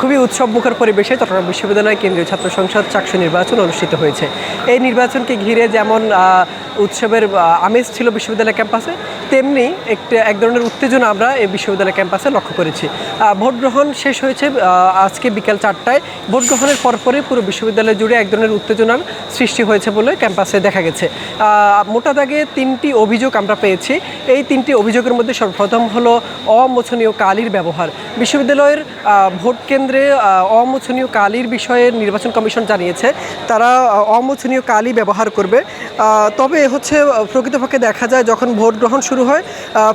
খুবই উৎসবমুখর পরিবেশে চট্টগ্রাম বিশ্ববিদ্যালয় কেন্দ্রীয় ছাত্র সংসদ চাকসু নির্বাচন অনুষ্ঠিত হয়েছে। এই নির্বাচনকে ঘিরে যেমন উৎসবের আমেজ ছিল বিশ্ববিদ্যালয় ক্যাম্পাসে, তেমনি একটা, এক ধরনের উত্তেজনা আমরা এই বিশ্ববিদ্যালয় ক্যাম্পাসে লক্ষ্য করেছি। ভোট গ্রহণ শেষ হয়েছে আজকে বিকেল চারটায়। ভোট গ্রহণের পরপরই পুরো বিশ্ববিদ্যালয় জুড়ে এক ধরনের উত্তেজনার সৃষ্টি হয়েছে বলে ক্যাম্পাসে দেখা গেছে। মোটা দাগে তিনটি অভিযোগ আমরা পেয়েছি। এই তিনটি অভিযোগের মধ্যে সর্বপ্রথম হলো অমোচনীয় কালির ব্যবহার। বিশ্ববিদ্যালয়ের ভোট কেন্দ্রে আহ, অমোচনীয় কালির বিষয়ে নির্বাচন কমিশন জানিয়েছে। তারা আহ, অমোচনীয় কালি ব্যবহার করবে। তবে হচ্ছে প্রকৃতপক্ষে দেখা যায় যখন ভোট গ্রহণ শুরু হয়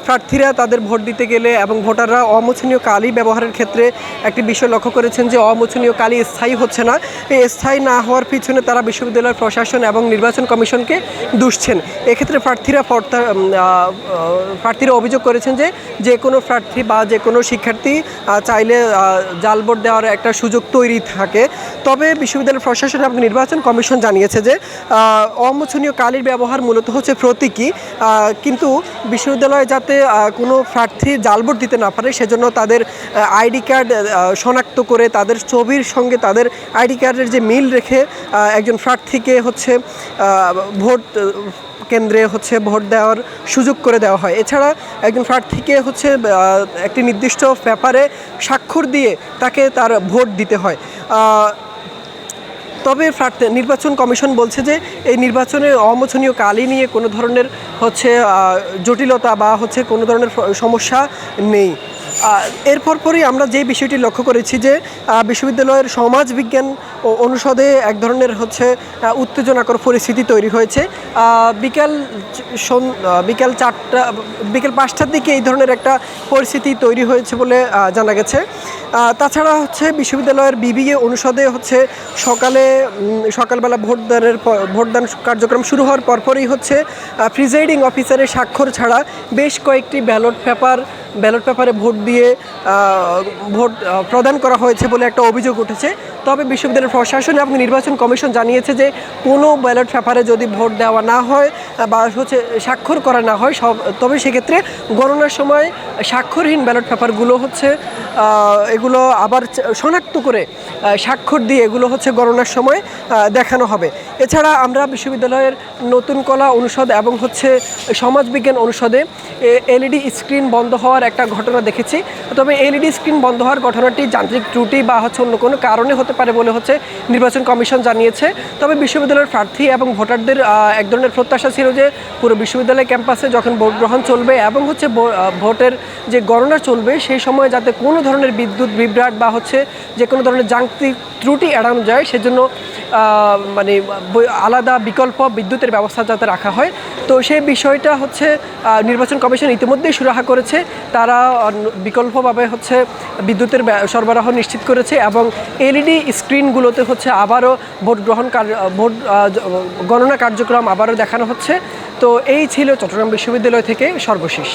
প্রার্থীরা তাদের ভোট দিতে গেলে এবং ভোটাররা অমোচনীয় কালি ব্যবহারের ক্ষেত্রে একটি বিষয় লক্ষ্য করেছেন যে অমোচনীয় কালি স্থায়ী হচ্ছে না। এই স্থায়ী না হওয়ার পিছনে তারা বিশ্ববিদ্যালয়ের প্রশাসন এবং নির্বাচন কমিশনকে দুষছেন। এক্ষেত্রে প্রার্থীরা প্রার্থীরা অভিযোগ করেছেন যে যে কোনো প্রার্থী বা যে কোনো শিক্ষার্থী চাইলে জাল ভোট দেওয়ার একটা সুযোগ তৈরি থাকে। তবে বিশ্ববিদ্যালয় প্রশাসন এবং নির্বাচন কমিশন জানিয়েছে যে আহ, অমোচনীয় কালির ব্যবহার মূলত হচ্ছে প্রতীকী। কিন্তু বিশ্ববিদ্যালয়ে যাতে কোনো প্রার্থী জাল ভোট দিতে না পারে সেজন্য তাদের আইডি কার্ড শনাক্ত করে তাদের ছবির সঙ্গে তাদের আইডি কার্ডের যে মিল রেখে একজন প্রার্থীকে হচ্ছে ভোট কেন্দ্রে হচ্ছে ভোট দেওয়ার সুযোগ করে দেওয়া হয়। এছাড়া একজন প্রার্থীকে হচ্ছে একটি নির্দিষ্ট ব্যাপারে স্বাক্ষর দিয়ে তাকে তার ভোট দিতে হয়। তবে নির্বাচন কমিশন বলছে যে, এই নির্বাচনে অমোচনীয় কালি নিয়ে কোনো ধরনের হচ্ছে জটিলতা বা হচ্ছে কোনো ধরনের সমস্যা নেই। এরপর পরই আমরা যে বিষয়টি লক্ষ্য করেছি যে বিশ্ববিদ্যালয়ের সমাজ বিজ্ঞান অনুষদে এক ধরনের হচ্ছে উত্তেজনাকর পরিস্থিতি তৈরি হয়েছে। বিকাল বিকাল চারটা, বিকেল পাঁচটার দিকে এই ধরনের একটা পরিস্থিতি তৈরি হয়েছে বলে জানা গেছে। তাছাড়া হচ্ছে বিশ্ববিদ্যালয়ের বিবিএ অনুষদে হচ্ছে সকালে সকালবেলা ভোটদানের ভোটদান কার্যক্রম শুরু হওয়ার পরপরই হচ্ছে প্রিজাইডিং অফিসারের স্বাক্ষর ছাড়া বেশ কয়েকটি ব্যালট পেপার ব্যালট পেপারে ভোট দিয়ে ভোট প্রদান করা হয়েছে বলে একটা অভিযোগ উঠেছে। তবে বিশ্ববিদ্যালয়ের প্রশাসন এবং নির্বাচন কমিশন জানিয়েছে যে, কোনো ব্যালট পেপারে যদি ভোট দেওয়া না হয় বা হচ্ছে স্বাক্ষর করা না হয়, সব, তবে সেক্ষেত্রে গণনার সময় স্বাক্ষরহীন ব্যালট পেপারগুলো হচ্ছে এগুলো আবার শনাক্ত করে স্বাক্ষর দিয়ে এগুলো হচ্ছে গণনার সময় দেখানো হবে। এছাড়া আমরা বিশ্ববিদ্যালয়ের নতুন কলা অনুষদ এবং হচ্ছে সমাজবিজ্ঞান অনুষদে এলইডি স্ক্রিন বন্ধ হওয়ার একটা ঘটনা দেখেছি। তবে এলইডি স্ক্রিন বন্ধ হওয়ার ঘটনাটি যান্ত্রিক ত্রুটি বা হচ্ছে অন্য কোনো কারণে হতে পারে বলে হচ্ছে নির্বাচন কমিশন জানিয়েছে। তবে বিশ্ববিদ্যালয়ের প্রার্থী এবং ভোটারদের এক ধরনের প্রত্যাশা ছিল যে পুরো বিশ্ববিদ্যালয় ক্যাম্পাসে যখন ভোট গ্রহণ চলবে এবং হচ্ছে ভোটের যে গণনা চলবে, সেই সময় যাতে কোনো ধরনের বিদ্যুৎ, বিভ্রাট বা হচ্ছে যে কোনো ধরনের যান্ত্রিক ত্রুটি এড়ানো যায়, সেজন্য মানে আলাদা বিকল্প বিদ্যুতের ব্যবস্থা যাতে রাখা হয়। তো সেই বিষয়টা হচ্ছে নির্বাচন কমিশন ইতিমধ্যেই সুরাহা করেছে। তারা বিকল্পভাবে হচ্ছে বিদ্যুতের সরবরাহ নিশ্চিত করেছে এবং এলইডি স্ক্রিনগুলোতে হচ্ছে আবারও ভোট গ্রহণ ভোট গণনা কার্যক্রম আবারও দেখানো হচ্ছে। তো এই ছিল চট্টগ্রাম বিশ্ববিদ্যালয় থেকে সর্বশেষ।